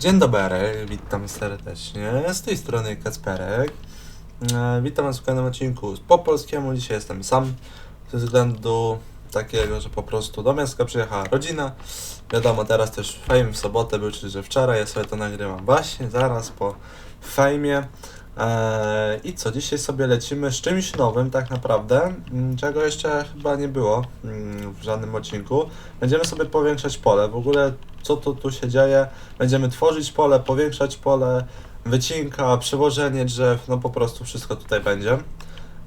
Dzień dobry, witam serdecznie. Z tej strony Kacperek. E, Witam Was w kolejnym odcinku po polskiemu. Dzisiaj jestem sam ze względu takiego, że po prostu do miasta przyjechała rodzina. Wiadomo, teraz też fame w sobotę był, czyli że wczoraj ja sobie to nagrywam właśnie zaraz po fejmie. E, I co, dzisiaj sobie lecimy z czymś nowym tak naprawdę, m, czego jeszcze chyba nie było mm, w żadnym odcinku. Będziemy sobie powiększać pole. W ogóle co tu, tu się dzieje? Będziemy tworzyć pole, powiększać pole, wycinka, przewożenie drzew, no po prostu wszystko tutaj będzie.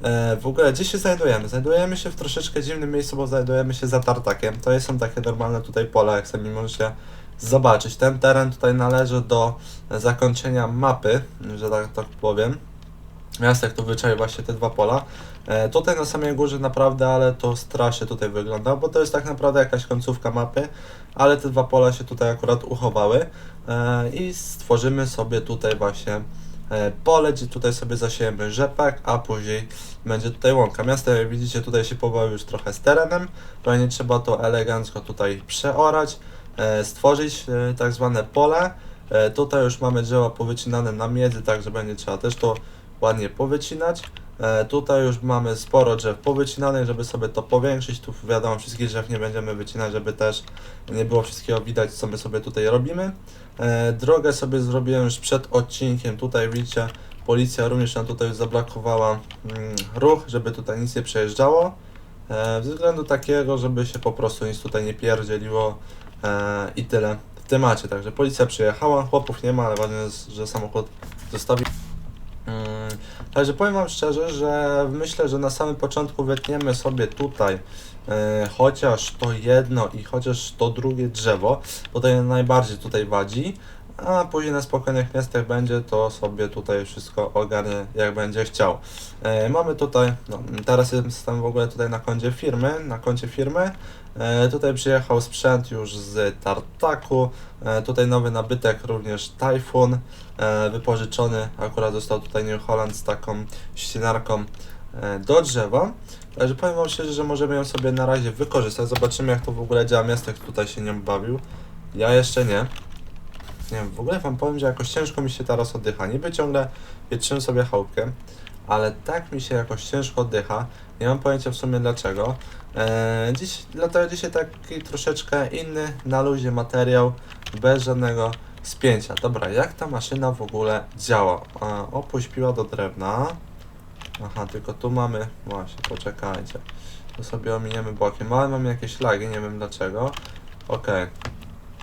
E, w ogóle gdzie się znajdujemy? Znajdujemy się w troszeczkę dziwnym miejscu, bo znajdujemy się za tartakiem. To są takie normalne tutaj pola, jak sami możecie zobaczyć. Ten teren tutaj należy do zakończenia mapy, że tak, tak powiem. Miastek tu wyczai właśnie te dwa pola. E, tutaj na samej górze naprawdę, ale to strasznie tutaj wygląda, bo to jest tak naprawdę jakaś końcówka mapy, ale te dwa pola się tutaj akurat uchowały e, i stworzymy sobie tutaj właśnie e, pole, gdzie tutaj sobie zasiejemy rzepak, a później będzie tutaj łąka. Miasto, jak widzicie, tutaj się pobawił już trochę z terenem, pewnie trzeba to elegancko tutaj przeorać, stworzyć e, tak zwane pole. E, tutaj już mamy drzewa powycinane na miedzy, także będzie trzeba też to ładnie powycinać. E, tutaj już mamy sporo drzew powycinanych, żeby sobie to powiększyć. Tu wiadomo, wszystkich drzew nie będziemy wycinać, żeby też nie było wszystkiego widać, co my sobie tutaj robimy. E, drogę sobie zrobiłem już przed odcinkiem. Tutaj widzicie, policja również nam tutaj zablokowała mm, ruch, żeby tutaj nic nie przejeżdżało. E, ze względu takiego, żeby się po prostu nic tutaj nie pierdzieliło e, i tyle w temacie. Także policja przyjechała, chłopów nie ma, ale ważne jest, że samochód zostawi. Mm, Także powiem Wam szczerze, że myślę, że na samym początku wytniemy sobie tutaj e, chociaż to jedno i chociaż to drugie drzewo, bo to najbardziej tutaj wadzi, a później na spokojnych miastach będzie, to sobie tutaj wszystko ogarnie jak będzie chciał. E, mamy tutaj, no, teraz jestem w ogóle tutaj na koncie firmy, na koncie firmy. E, tutaj przyjechał sprzęt już z Tartaku, e, tutaj nowy nabytek również Typhoon, e, wypożyczony, akurat został tutaj New Holland z taką ścinarką e, do drzewa. Także powiem Wam szczerze, że możemy ją sobie na razie wykorzystać. Zobaczymy jak to w ogóle działa. Miastek tutaj się nią bawił. Ja jeszcze nie. Nie wiem, w ogóle Wam powiem, że jakoś ciężko mi się teraz oddycha. Niby ciągle wietrzyłem sobie chałupkę, ale tak mi się jakoś ciężko oddycha. Nie mam pojęcia w sumie dlaczego. Eee, dziś, dlatego dzisiaj taki troszeczkę inny, na luzie materiał, bez żadnego spięcia. Dobra, jak ta maszyna w ogóle działa? E, opuść piła do drewna. Aha, tylko tu mamy... Właśnie, poczekajcie. Tu sobie ominiemy bokiem, ale mam jakieś lagi, nie wiem dlaczego. Okej.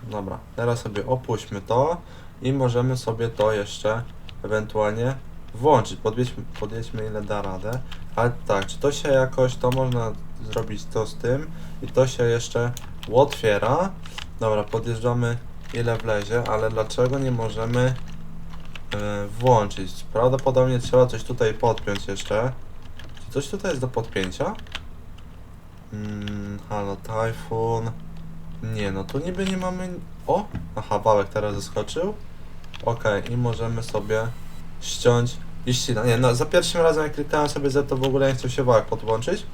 Dobra, teraz sobie opuśćmy to i możemy sobie to jeszcze ewentualnie włączyć. Podjedźmy, podjedźmy ile da radę. Ale tak, czy to się jakoś, to można zrobić to z tym i to się jeszcze otwiera. Dobra, podjeżdżamy ile wlezie, ale dlaczego nie możemy e, włączyć? Prawdopodobnie trzeba coś tutaj podpiąć jeszcze. Czy coś tutaj jest do podpięcia? Mm, halo, Typhoon. Nie, no tu niby nie mamy... O! Aha, wałek teraz zeskoczył. Okej, i możemy sobie ściąć i ścina. Nie, no za pierwszym razem jak klikałem sobie Z to w ogóle nie chciał się wałek podłączyć,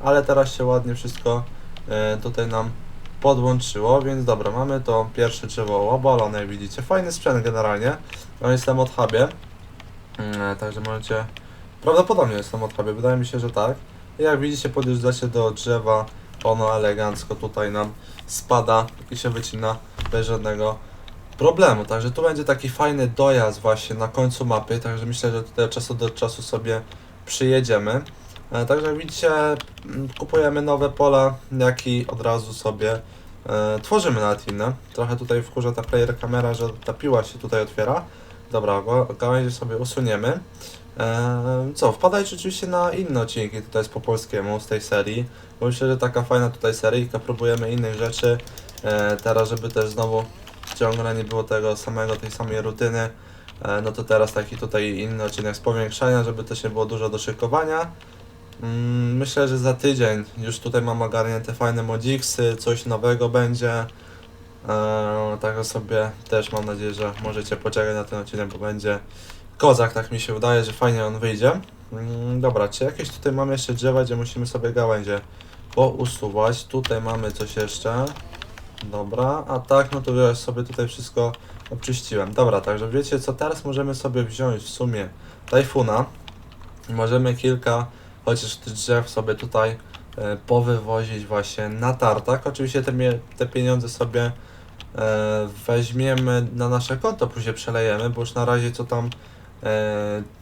ale teraz się ładnie wszystko e, tutaj nam podłączyło, więc dobra, mamy to pierwsze drzewo obalone, jak widzicie. Fajny sprzęt generalnie. On jest od hubie, mm, także możecie... Prawdopodobnie jest od hubie, wydaje mi się, że tak. I jak widzicie, podjeżdżacie do drzewa, ono elegancko tutaj nam spada i się wycina bez żadnego problemu. Także tu będzie taki fajny dojazd właśnie na końcu mapy, także myślę, że tutaj od czasu do czasu sobie przyjedziemy. E, Także widzicie, mm, kupujemy nowe pola, jak i od razu sobie e, tworzymy nawet inne. Trochę tutaj wkurza ta player kamera, że ta piła się tutaj otwiera. Dobra, ga- gałęzie sobie usuniemy. E, co, wpadajcie oczywiście na inne odcinki tutaj jest po polskiemu z tej serii, bo myślę, że taka fajna tutaj seryjka, próbujemy innych rzeczy, e, teraz żeby też znowu ciągle nie było tego samego, tej samej rutyny, e, no to teraz taki tutaj inny odcinek z powiększania, żeby też nie było dużo do szykowania. Mm, Myślę, że za tydzień już tutaj mam ogarnięte fajne modziksy, coś nowego będzie. Eee, także sobie też mam nadzieję, że możecie poczekać na ten odcinek, bo będzie kozak, tak mi się wydaje, że fajnie on wyjdzie. Mm, dobra, czy jakieś tutaj mamy jeszcze drzewa, gdzie musimy sobie gałęzie pousuwać? Tutaj mamy coś jeszcze. Dobra, a tak, no to ja sobie tutaj wszystko obczyściłem. Dobra, także wiecie co, teraz możemy sobie wziąć w sumie Tajfuna. Możemy kilka, chociaż tych drzew sobie tutaj e, powywozić właśnie na tartak. Oczywiście te, te pieniądze sobie e, weźmiemy na nasze konto, później przelejemy, bo już na razie co tam,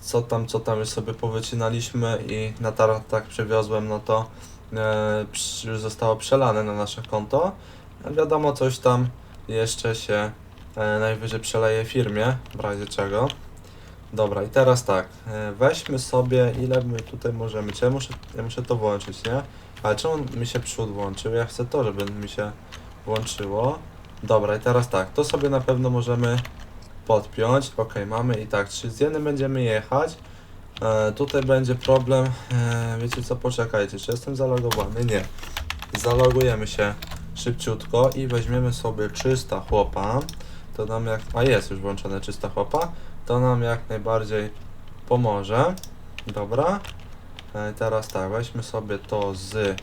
co tam, co tam już sobie powycinaliśmy i na tartak przywiozłem, no to e, już zostało przelane na nasze konto. A wiadomo, coś tam jeszcze się e, najwyżej przeleje firmie, w razie czego. Dobra, i teraz tak, e, weźmy sobie, ile my tutaj możemy, czy ja muszę, ja muszę to włączyć, nie? Ale czemu mi się przód włączył? Ja chcę to, żeby mi się włączyło. Dobra, i teraz tak, to sobie na pewno możemy podpiąć. Ok, mamy i tak, czy z jednym będziemy jechać. E, tutaj będzie problem, e, wiecie co, poczekajcie, czy jestem zalogowany? Nie. Zalogujemy się szybciutko i weźmiemy sobie 300 chłopa. To nam jak, a jest już włączone 300 chłopa, to nam jak najbardziej pomoże. Dobra. E, teraz tak, weźmy sobie to z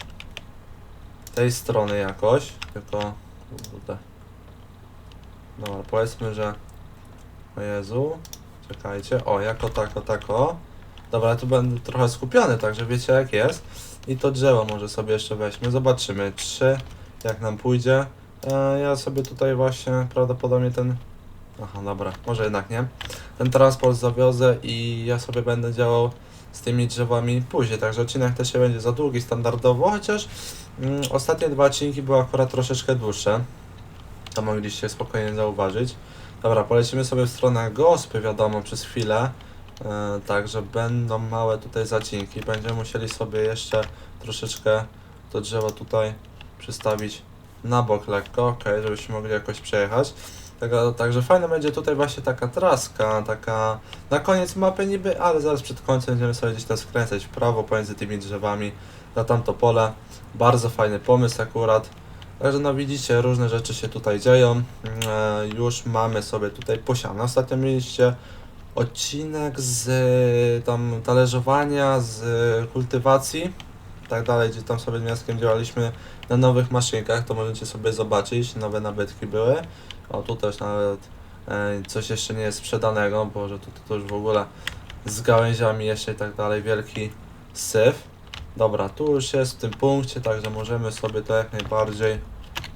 tej strony jakoś, tylko kurde. Dobra, powiedzmy, że o Jezu, czekajcie, o, jako tako, tako. Dobra, tu będę trochę skupiony, także wiecie jak jest. I to drzewo może sobie jeszcze weźmy, zobaczymy, trzy, jak nam pójdzie. E, ja sobie tutaj właśnie prawdopodobnie ten... Aha, dobra, może jednak nie. Ten transport zawiozę i ja sobie będę działał z tymi drzewami później, także odcinek też się będzie za długi standardowo, chociaż mm, ostatnie dwa odcinki były akurat troszeczkę dłuższe. To mogliście spokojnie zauważyć. Dobra, polecimy sobie w stronę gospy, wiadomo, przez chwilę. E, także będą małe tutaj zacinki. Będziemy musieli sobie jeszcze troszeczkę to drzewo tutaj przystawić na bok lekko, ok, żebyśmy mogli jakoś przejechać. Taka, także fajna będzie tutaj właśnie taka traska, taka na koniec mapy niby, ale zaraz przed końcem będziemy sobie gdzieś tam skręcać w prawo pomiędzy tymi drzewami na tamto pole. Bardzo fajny pomysł akurat. Także no widzicie, różne rzeczy się tutaj dzieją. E, już mamy sobie tutaj posiane. Ostatnio mieliście odcinek z tam talerzowania, z kultywacji, tak dalej, gdzie tam sobie miastkiem działaliśmy na nowych maszynkach, to możecie sobie zobaczyć, nowe nabytki były. O, tu też nawet e, coś jeszcze nie jest sprzedanego, bo że tu, to już w ogóle z gałęziami jeszcze i tak dalej, wielki syf. Dobra, tu już jest w tym punkcie, także możemy sobie to jak najbardziej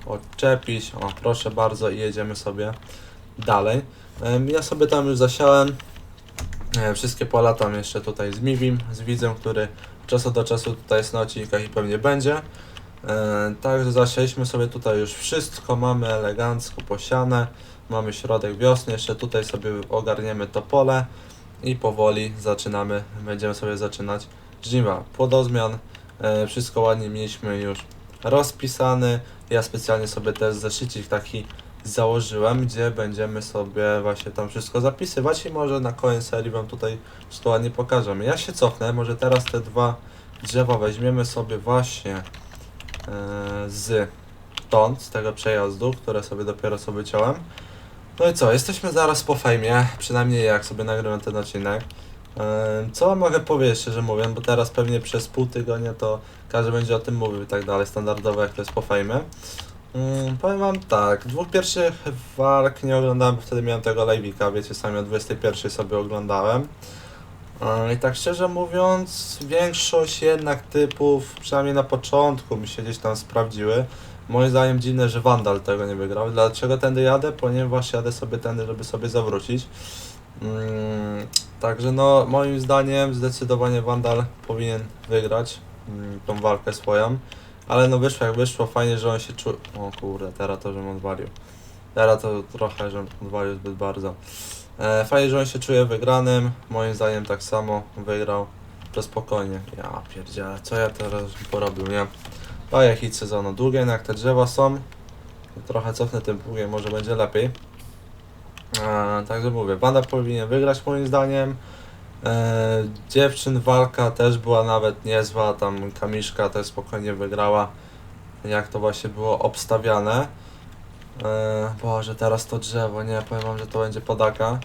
odczepić. O, proszę bardzo i jedziemy sobie dalej. Ja sobie tam już zasiałem e, wszystkie pola tam jeszcze tutaj z Miwim, z widzem, który czasu do czasu tutaj jest na odcinkach i pewnie będzie. E, Także zasialiśmy sobie tutaj już wszystko, mamy elegancko posiane, mamy środek wiosny, jeszcze tutaj sobie ogarniemy to pole i powoli zaczynamy, będziemy sobie zaczynać żniwa. Płodozmian, e, wszystko ładnie mieliśmy już rozpisany. Ja specjalnie sobie też zeszycik taki założyłem, gdzie będziemy sobie właśnie tam wszystko zapisywać i może na koniec serii wam tutaj wszystko ładnie pokażemy. Ja się cofnę, może teraz te dwa drzewa weźmiemy sobie właśnie e, z stąd, z tego przejazdu, które sobie dopiero sobie ciąłem. No i co, jesteśmy zaraz po fejmie, przynajmniej jak sobie nagrywam ten odcinek. Co mogę powiedzieć, szczerze mówiąc, bo teraz pewnie przez pół tygodnia to każdy będzie o tym mówił i tak dalej, standardowo jak to jest po fejmie. Mm, powiem wam tak, dwóch pierwszych walk nie oglądałem, bo wtedy miałem tego live'ika, wiecie, sami o 21 sobie oglądałem. I tak szczerze mówiąc, większość jednak typów, przynajmniej na początku, mi się gdzieś tam sprawdziły. Moim zdaniem dziwne, że Vandal tego nie wygrał. Dlaczego tędy jadę? Ponieważ jadę sobie tędy, żeby sobie zawrócić. Mm, także no, moim zdaniem zdecydowanie Vandal powinien wygrać mm, tą walkę swoją. Ale no wyszło jak wyszło, fajnie, że on się czuł... O kurde, teraz to, żebym odwalił. Teraz to trochę, żebym odwalił zbyt bardzo. E, fajnie, że on się czuje wygranym. Moim zdaniem tak samo wygrał. To spokojnie. Ja pierdzielę, co ja teraz porobił, nie? Jak hit sezonu. Długie jak te drzewa są. Trochę cofnę tym pługiem, może będzie lepiej. E, także mówię, Wanda powinien wygrać moim zdaniem. E, dziewczyn walka też była nawet niezła, tam Kamiszka też spokojnie wygrała, jak to właśnie było obstawiane. E, Boże, teraz to drzewo, nie, powiem wam, że to będzie podaka.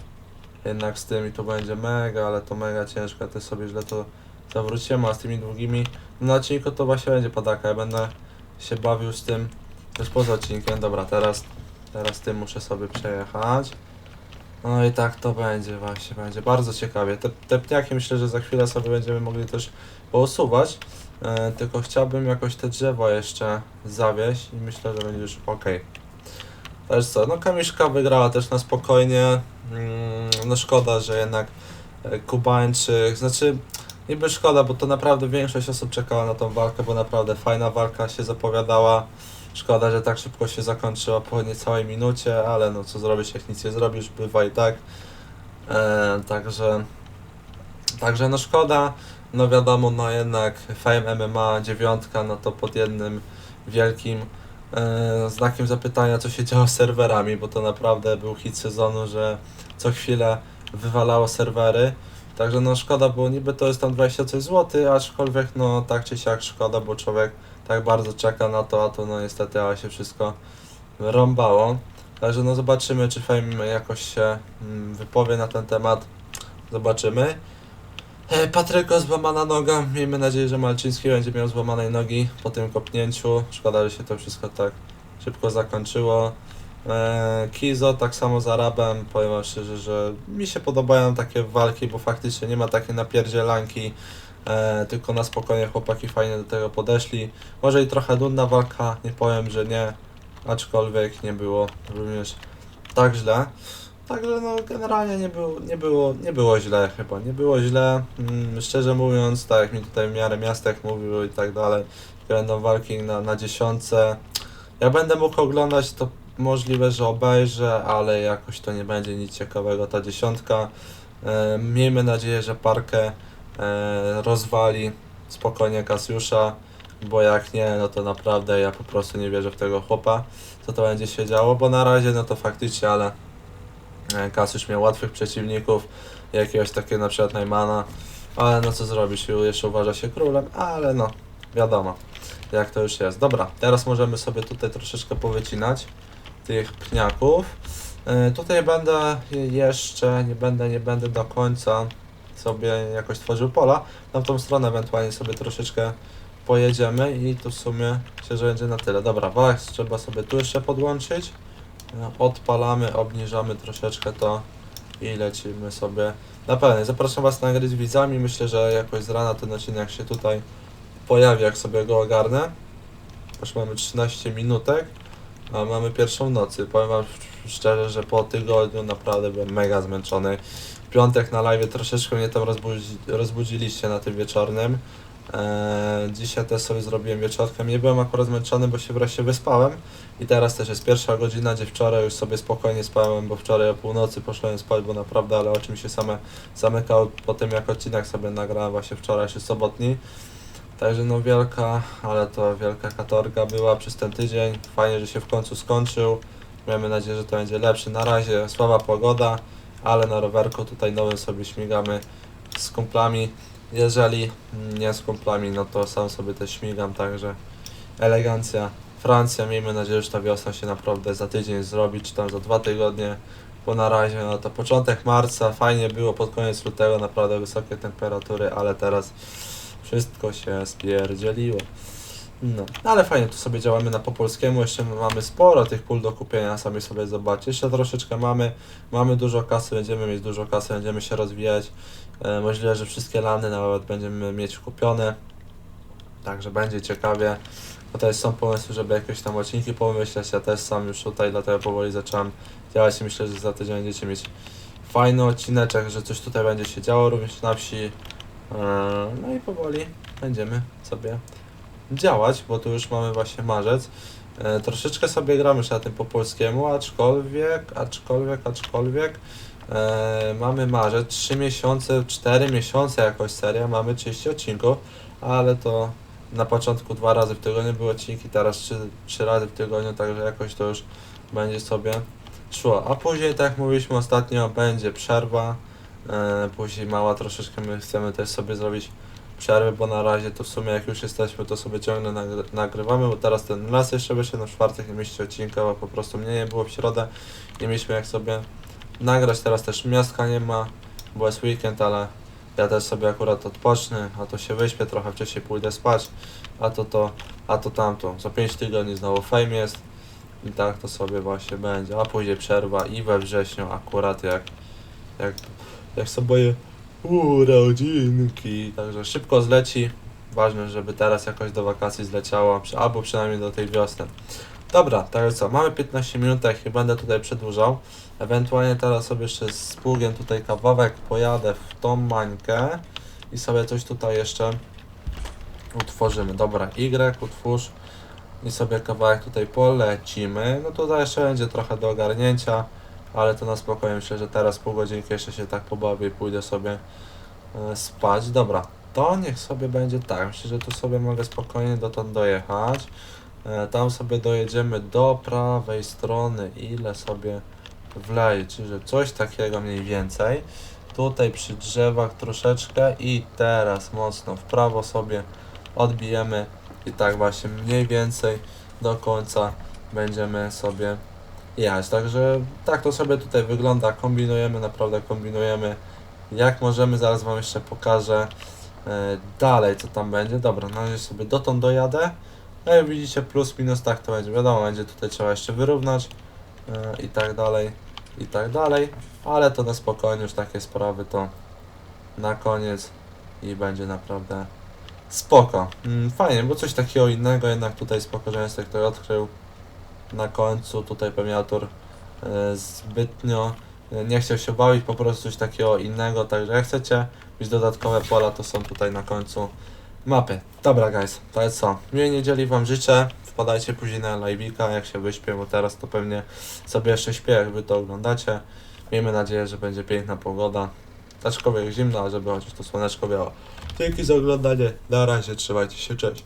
Jednak z tymi to będzie mega, ale to mega ciężko, ja sobie źle to zawróciłem, a z tymi długimi no na odcinku to właśnie będzie podaka, ja będę się bawił z tym Już poza odcinkiem, dobra, teraz, teraz tym muszę sobie przejechać. No i tak to będzie właśnie, będzie bardzo ciekawie. Te, te pniaki myślę, że za chwilę sobie będziemy mogli też pousuwać. E, tylko chciałbym jakoś te drzewo jeszcze zawieść i myślę, że będzie już ok. Też co, no Kamiszka wygrała też na spokojnie. Mm, no szkoda, że jednak e, Kubańczyk, znaczy niby szkoda, bo to naprawdę większość osób czekała na tą walkę, bo naprawdę fajna walka się zapowiadała. Szkoda, że tak szybko się zakończyła po niecałej minucie, ale no co zrobisz, jak nic nie zrobisz, bywa i tak. E, także, także no szkoda. No wiadomo, no jednak Fame MMA dziewiątka, no to pod jednym wielkim e, znakiem zapytania, co się działo z serwerami, bo to naprawdę był hit sezonu, że co chwilę wywalało serwery. Także no szkoda, bo niby to jest tam 20 coś złotych, aczkolwiek no tak czy siak szkoda, bo człowiek tak bardzo czeka na to, a to no niestety ale się wszystko rąbało. Także no zobaczymy, czy Fame jakoś się mm, wypowie na ten temat. Zobaczymy. E, Patryko złamana noga. Miejmy nadzieję, że Malczyński będzie miał złamanej nogi po tym kopnięciu. Szkoda, że się to wszystko tak szybko zakończyło. E, Kizo tak samo z Arabem. Powiem szczerze, że mi się podobają takie walki, bo faktycznie nie ma takiej napierdzielanki. E, tylko na spokojnie chłopaki fajnie do tego podeszli. Może i trochę nudna walka, nie powiem, że nie. Aczkolwiek nie było również tak źle. Także no generalnie nie było, nie było, nie było źle chyba, nie było źle. Mm, szczerze mówiąc, tak jak mi tutaj w miarę miastek mówił i tak dalej, będą walki na, na dziesiątce. Jak będę mógł oglądać, to możliwe, że obejrzę, ale jakoś to nie będzie nic ciekawego ta dziesiątka. E, miejmy nadzieję, że parkę rozwali spokojnie Kasiusza, bo jak nie, no to naprawdę ja po prostu nie wierzę w tego chłopa, co to będzie się działo, bo na razie no to faktycznie, ale e, Kasiusz miał łatwych przeciwników, jakiegoś takiego na przykład Najmana, ale no co zrobisz, jeszcze uważa się królem, ale no, wiadomo, jak to już jest. Dobra, teraz możemy sobie tutaj troszeczkę powycinać tych pniaków. E, Tutaj będę jeszcze, nie będę, nie będę do końca sobie jakoś tworzył pola. Na tą stronę ewentualnie sobie troszeczkę pojedziemy i tu w sumie się, że będzie na tyle. Dobra, wach trzeba sobie tu jeszcze podłączyć. No, Odpalamy, obniżamy troszeczkę to i lecimy sobie na pełnej. Zapraszam Was na gry z widzami. Myślę, że jakoś z rana ten odcinek się tutaj pojawi, jak sobie go ogarnę. Już mamy 13 minutek, a mamy pierwszą nocy. Powiem Wam szczerze, że po tygodniu naprawdę byłem mega zmęczony. Piątek na live troszeczkę mnie tam rozbudzi, rozbudziliście na tym wieczornym. Eee, dzisiaj też sobie zrobiłem wieczorkiem. Nie byłem akurat zmęczony, bo się wreszcie wyspałem. I teraz też jest pierwsza godzina, gdzie wczoraj już sobie spokojnie spałem, bo wczoraj o północy poszłem spać, bo naprawdę, ale oczy mi się same zamykały po tym, jak odcinek sobie nagrałem właśnie wczorajszy sobotni. Także no wielka, ale to wielka katorga była przez ten tydzień. Fajnie, że się w końcu skończył. Miejmy nadzieję, że to będzie lepszy. Na razie słaba pogoda, ale na rowerku tutaj nowym sobie śmigamy z kumplami. Jeżeli nie z kumplami, no to sam sobie też śmigam, także elegancja. Francja, miejmy nadzieję, że ta wiosna się naprawdę za tydzień zrobi, czy tam za dwa tygodnie, bo na razie no to początek marca, fajnie było pod koniec lutego, naprawdę wysokie temperatury, ale teraz wszystko się spierdzieliło. No, ale fajnie, tu sobie działamy na po polskiemu, jeszcze mamy sporo tych pól do kupienia, sami sobie zobaczcie, jeszcze troszeczkę mamy, mamy dużo kasy, będziemy mieć dużo kasy, będziemy się rozwijać, e, możliwe, że wszystkie lany nawet będziemy mieć kupione, także będzie ciekawie. Tutaj są pomysły, żeby jakieś tam odcinki pomyśleć, ja też sam już tutaj, dlatego powoli zacząłem działać i myślę, że za tydzień będziecie mieć fajny odcineczek, że coś tutaj będzie się działo również na wsi. Eee, No i powoli będziemy sobie działać, bo tu już mamy właśnie marzec. E, troszeczkę sobie gramy już na tym po polskiemu, aczkolwiek, aczkolwiek, aczkolwiek e, mamy marzec, 3 miesiące, 4 miesiące jakoś seria, mamy 30 odcinków, ale to na początku dwa razy w tygodniu były odcinki, teraz trzy, trzy razy w tygodniu, także jakoś to już będzie sobie szło. A później, tak jak mówiliśmy ostatnio, będzie przerwa, e, później mała troszeczkę my chcemy też sobie zrobić przerwy, bo na razie to w sumie jak już jesteśmy, to sobie ciągle nagry nagrywamy, bo teraz ten raz jeszcze wyszedł na czwartek, nie mieliście odcinka, bo po prostu mnie nie było w środę, nie mieliśmy jak sobie nagrać, teraz też miastka nie ma, bo jest weekend, ale Ja też sobie akurat odpocznę, a to się wyśpię trochę wcześniej, pójdę spać, a to to, a to tamto. Za 5 tygodni znowu fame jest i tak to sobie właśnie będzie. A później przerwa i we wrześniu akurat jak, jak, jak sobie urodzinki. Także szybko zleci. Ważne, żeby teraz jakoś do wakacji zleciało, albo przynajmniej do tej wiosny. Dobra, także co, mamy 15 minut, jak nie będę tutaj przedłużał. Ewentualnie teraz sobie jeszcze z pługiem tutaj kawałek pojadę w tą mańkę i sobie coś tutaj jeszcze utworzymy. Dobra, Y utwórz i sobie kawałek tutaj polecimy. No tutaj jeszcze będzie trochę do ogarnięcia, ale to na spokojnie myślę, że teraz pół godzinki jeszcze się tak pobawię i pójdę sobie e, spać. Dobra, to niech sobie będzie tak. Myślę, że tu sobie mogę spokojnie dotąd dojechać. E, Tam sobie dojedziemy do prawej strony, ile sobie wleje, czyli że coś takiego mniej więcej. Tutaj przy drzewach troszeczkę i teraz mocno w prawo sobie odbijemy i tak właśnie mniej więcej do końca będziemy sobie jechać. Także tak to sobie tutaj wygląda. Kombinujemy, naprawdę kombinujemy. Jak możemy, zaraz Wam jeszcze pokażę e, dalej, co tam będzie. Dobra, na razie sobie dotąd dojadę. No jak widzicie, plus minus tak to będzie. Wiadomo, będzie tutaj trzeba jeszcze wyrównać e, i tak dalej, i tak dalej. Ale to na spokojnie, już takie sprawy to na koniec i będzie naprawdę spoko. Mm, fajnie, bo coś takiego innego jednak tutaj spoko, że jest ktoś odkrył na końcu. Tutaj pewnie autor e, zbytnio e, nie chciał się bawić, po prostu coś takiego innego. Także jak chcecie mieć dodatkowe pola, to są tutaj na końcu mapy. Dobra guys, to jest co. Miłej niedzieli Wam życzę. Wpadajcie później na live'ika, jak się wyśpię, bo teraz to pewnie sobie jeszcze śpię, jak Wy to oglądacie. Miejmy nadzieję, że będzie piękna pogoda. Aczkolwiek zimno, ale żeby chociaż to słoneczko biało. Dzięki za oglądanie. Na razie, trzymajcie się, cześć.